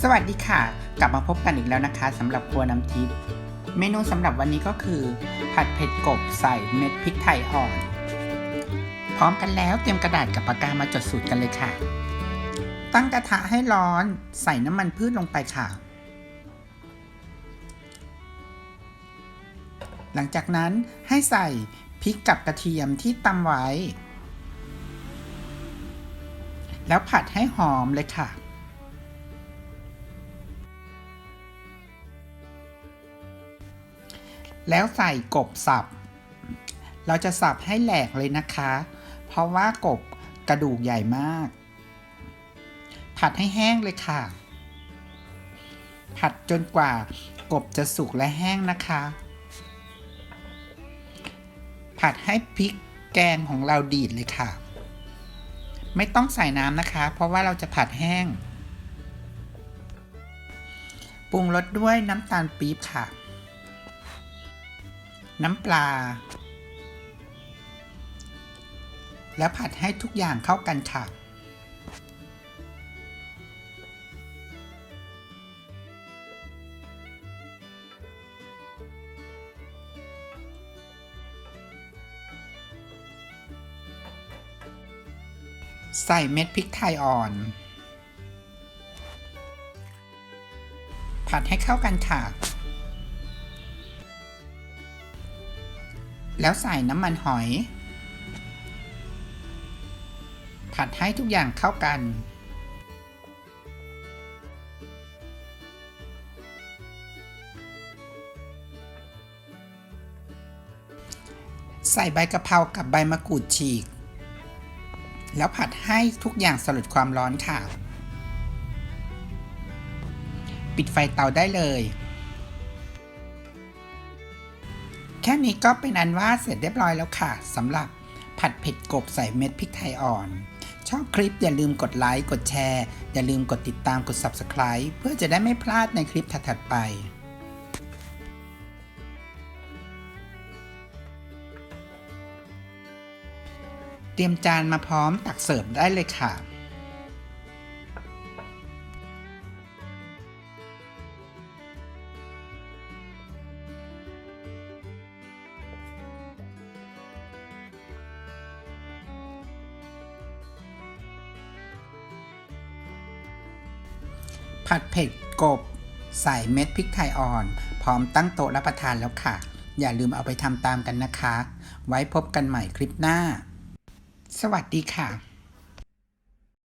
สวัสดีค่ะ กลับมาพบกันอีกแล้วนะคะสำหรับครัวน้ำทิพย์เมนูสำหรับวันนี้ก็คือ ผัดเผ็ดกบใส่เม็ดพริกไทยอ่อน พร้อมกันแล้วเตรียมกระดาษกับปากกามาจดสูตรกันเลยค่ะ ตั้งกระทะให้ร้อนใส่น้ำมันพืชลงไปค่ะ หลังจากนั้นให้ใส่พริกกับกระเทียมที่ตำไว้ แล้วผัดให้หอมเลยค่ะ แล้วใส่กบสับ เราจะสับให้แหลกเลยนะคะ เพราะว่ากบกระดูกใหญ่มาก ผัดให้แห้งเลยค่ะ ผัดจนกว่ากบจะสุกและแห้งนะคะ ผัดให้พริกแกงของเราดีดเลยค่ะ ไม่ต้องใส่น้ำนะคะ เพราะว่าเราจะผัดแห้ง ปรุงรสด้วยน้ำตาลปี๊บค่ะ น้ำปลา แล้วผัดให้ทุกอย่างเข้ากันค่ะใส่เม็ดพริกไทยอ่อน ผัดให้เข้ากันค่ะ แล้วใส่น้ำมันหอย ผัดให้ทุกอย่างเข้ากัน ใส่ใบกะเพรากับใบมะกรูดฉีก แล้วผัดให้ทุกอย่างสลดความร้อนค่ะ ปิดไฟเตาได้เลย แค่นี้ก็เป็นอันว่าเสร็จเรียบร้อยแล้วค่ะสำหรับผัดเผ็ดกบใส่เม็ดพริกไทยอ่อน ชอบคลิปอย่าลืมกดไลค์ กดแชร์ อย่าลืมกดติดตามกด Subscribe เพื่อจะได้ไม่พลาดในคลิปถัดๆไปเตรียมจานมาพร้อมตักเสิร์ฟได้เลยค่ะ ผัดเผ็ดกบ ใส่เม็ดพริกไทยอ่อน พร้อมตั้งโต๊ะรับประทานแล้วค่ะ อย่าลืมเอาไปทำตามกันนะคะ ไว้พบกันใหม่คลิปหน้า สวัสดีค่ะ